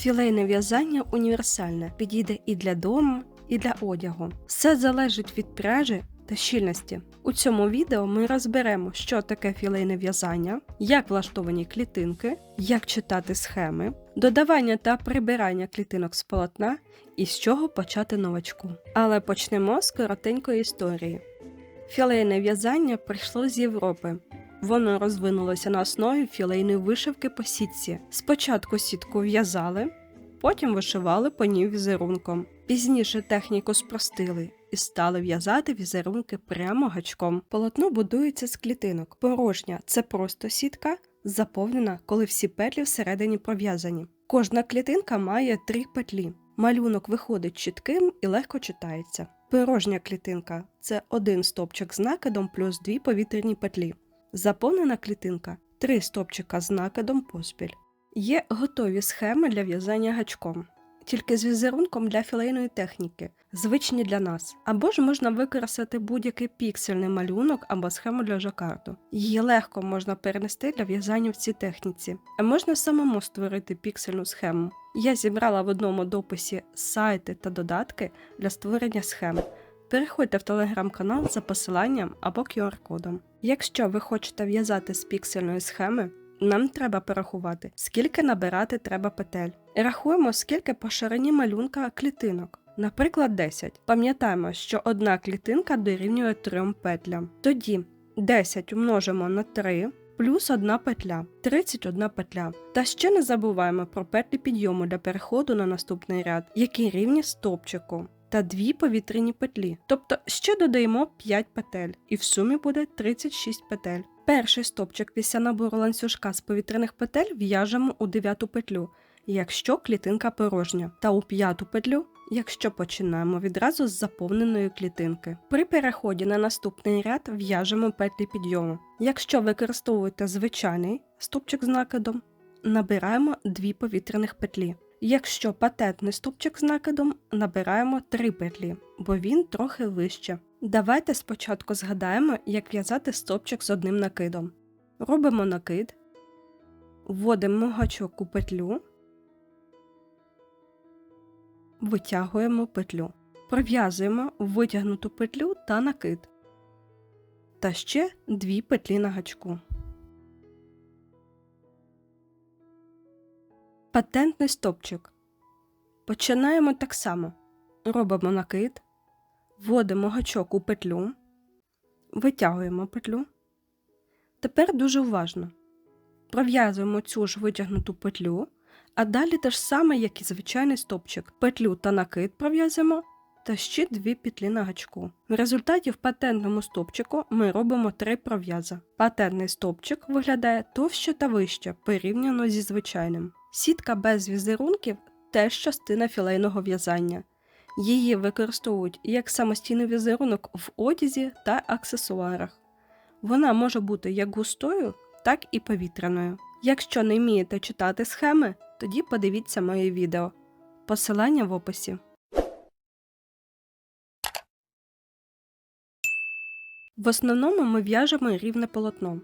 Філейне в'язання універсальне, підійде і для дому, і для одягу. Все залежить від пряжі та щільності. У цьому відео ми розберемо, що таке філейне в'язання, як влаштовані клітинки, як читати схеми, додавання та прибирання клітинок з полотна і з чого почати новачку. Але почнемо з коротенької історії. Філейне в'язання прийшло з Європи. Воно розвинулося на основі філейної вишивки по сітці. Спочатку сітку в'язали, потім вишивали по ній візерунком. Пізніше техніку спростили і стали в'язати візерунки прямо гачком. Полотно будується з клітинок. Порожня це просто сітка, заповнена, коли всі петлі всередині пров'язані. Кожна клітинка має три петлі. Малюнок виходить чітким і легко читається. Порожня клітинка це один стопчик з накидом плюс дві повітряні петлі. Заповнена клітинка три стопчика з накидом поспіль. Є готові схеми для в'язання гачком, тільки з візерунком для філейної техніки, звичні для нас. Або ж можна використати будь-який піксельний малюнок або схему для жакарду. Її легко можна перенести для в'язання в цій техніці, а можна самому створити піксельну схему. Я зібрала в одному дописі сайти та додатки для створення схем. Переходьте в телеграм-канал за посиланням або QR-кодом. Якщо ви хочете в'язати з піксельної схеми, нам треба порахувати, скільки набирати треба петель. Рахуємо, скільки по ширині малюнка клітинок. Наприклад, 10. Пам'ятаємо, що одна клітинка дорівнює 3 петлям. Тоді 10 умножимо на 3 плюс 1 петля 31 петля. Та ще не забуваємо про петлі підйому для переходу на наступний ряд, які рівні стопчику. Та дві повітряні петлі. Тобто ще додаємо 5 петель, і в сумі буде 36 петель. Перший стопчик після набору ланцюжка з повітряних петель в'яжемо у дев'яту петлю, якщо клітинка порожня, та у п'яту петлю, якщо починаємо відразу з заповненої клітинки. При переході на наступний ряд в'яжемо петлі підйому. Якщо використовуєте звичайний стопчик з накидом, набираємо дві повітряних петлі. Якщо патентний стопчик з накидом, набираємо 3 петлі, бо він трохи вище. Давайте спочатку згадаємо, як в'язати стопчик з одним накидом. Робимо накид, вводимо гачок у петлю, витягуємо петлю, пров'язуємо витягнуту петлю та накид. Та ще дві петлі на гачку. Патентний стопчик. Починаємо так само. Робимо накид, вводимо гачок у петлю, витягуємо петлю. Тепер дуже уважно. Пров'язуємо цю ж витягнуту петлю, а далі те ж саме, як і звичайний стопчик. Петлю та накид пров'язуємо та ще дві петлі на гачку. В результаті в патентному стопчику ми робимо три пров'яза. Патентний стопчик виглядає товще та вище порівняно зі звичайним. Сітка без візерунків теж частина філейного в'язання. Її використовують як самостійний візерунок в одязі та аксесуарах. Вона може бути як густою, так і повітряною. Якщо не вмієте читати схеми, тоді подивіться моє відео. Посилання в описі. В основному ми в'яжемо рівне полотно.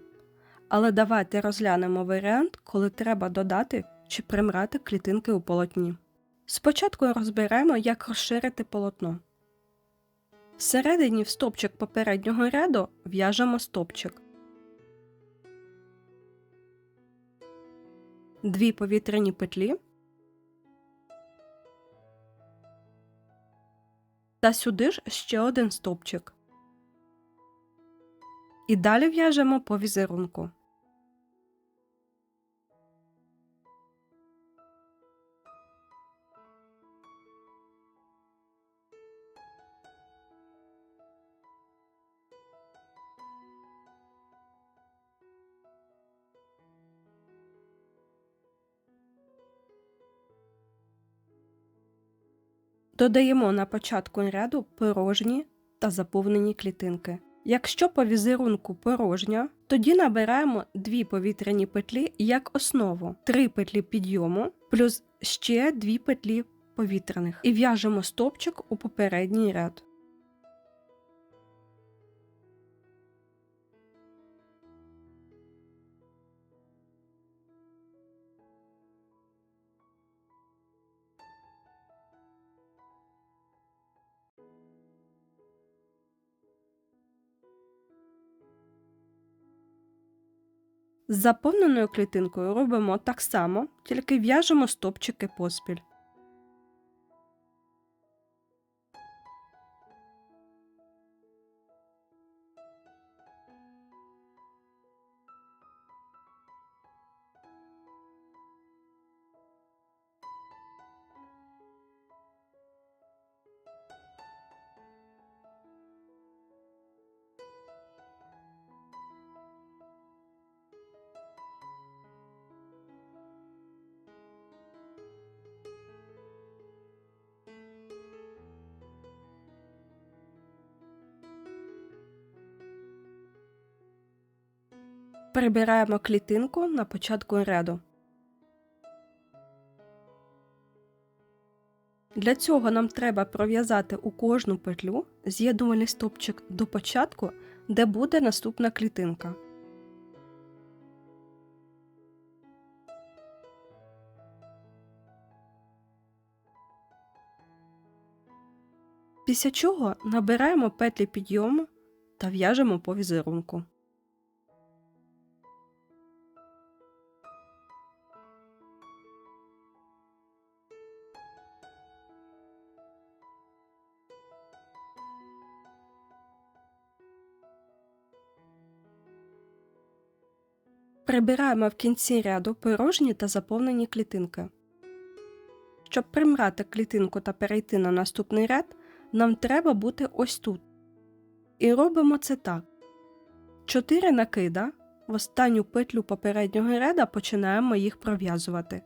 Але давайте розглянемо варіант, коли треба додати чи примрати клітинки у полотні. Спочатку розберемо, як розширити полотно. Всередині в стопчик попереднього ряду в'яжемо стопчик. Дві повітряні петлі та сюди ж ще один стопчик. І далі в'яжемо по візерунку. Додаємо на початку ряду порожні та заповнені клітинки. Якщо по візерунку порожня, тоді набираємо дві повітряні петлі як основу, три петлі підйому плюс ще дві петлі повітряних і в'яжемо стопчик у попередній ряд. З заповненою клітинкою робимо так само, тільки в'яжемо стопчики поспіль. Прибираємо клітинку на початку ряду. Для цього нам треба пров'язати у кожну петлю з'єднувальний стопчик до початку, де буде наступна клітинка. Після чого набираємо петлі підйому та в'яжемо по візерунку. Прибираємо в кінці ряду порожні та заповнені клітинки. Щоб примрати клітинку та перейти на наступний ряд, нам треба бути ось тут. І робимо це так: 4 накида в останню петлю попереднього ряда починаємо їх пров'язувати.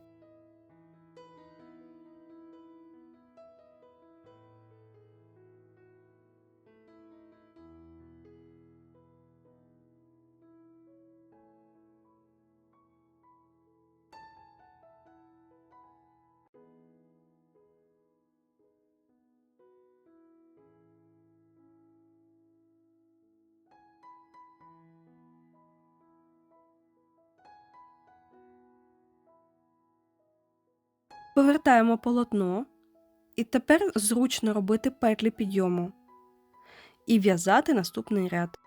Повертаємо полотно, і тепер зручно робити петлі підйому. І в'язати наступний ряд.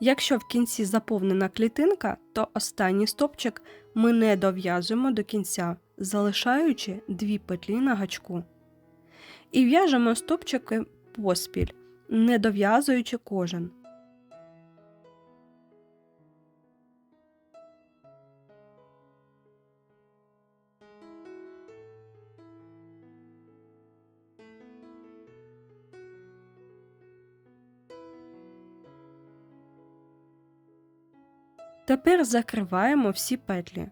Якщо в кінці заповнена клітинка, то останній стопчик ми не дов'язуємо до кінця, залишаючи дві петлі на гачку. І в'яжемо стопчики поспіль, не дов'язуючи кожен. Тепер закриваємо всі петлі.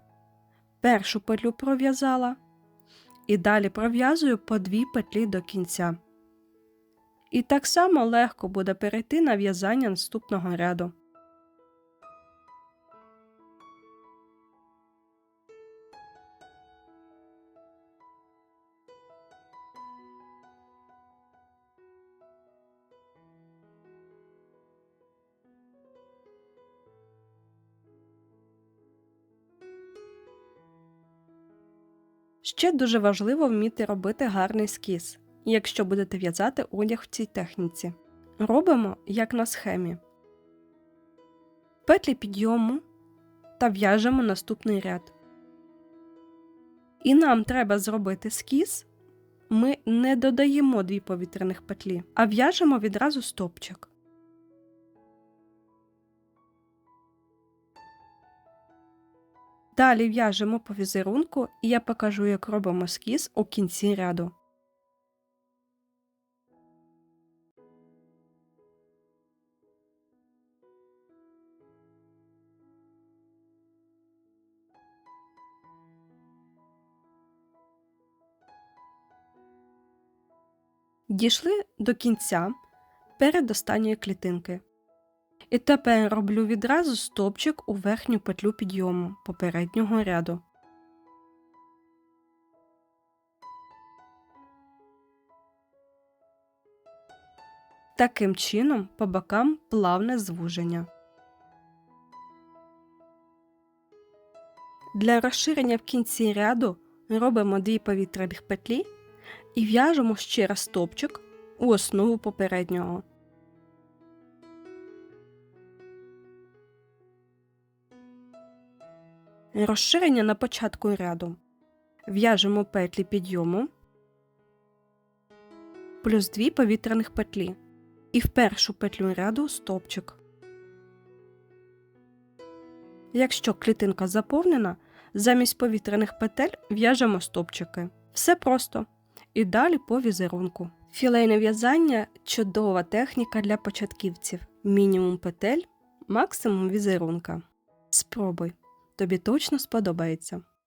Першу петлю пров'язала і далі пров'язую по дві петлі до кінця. І так само легко буде перейти на в'язання наступного ряду. Ще дуже важливо вміти робити гарний скіз, якщо будете в'язати одяг в цій техніці. Робимо як на схемі. Петлі підйому та в'яжемо наступний ряд. І нам треба зробити скіз. Ми не додаємо дві повітряних петлі, а в'яжемо відразу стопчик. Далі в'яжемо по візерунку, і я покажу, як робимо скіз у кінці ряду. Дійшли до кінця перед останньої клітинки. І тепер роблю відразу стопчик у верхню петлю підйому попереднього ряду. Таким чином по бокам плавне звуження. Для розширення в кінці ряду робимо дві повітряних петлі і в'яжемо ще раз стовпчик у основу попереднього. Розширення на початку ряду. В'яжемо петлі підйому плюс 2 повітряних петлі і в першу петлю ряду стовпчик. Якщо клітинка заповнена, замість повітряних петель в'яжемо стовпчики. Все просто. І далі по візерунку. Філейне в'язання чудова техніка для початківців. Мінімум петель, максимум візерунка. Спробуй, тобі точно сподобається.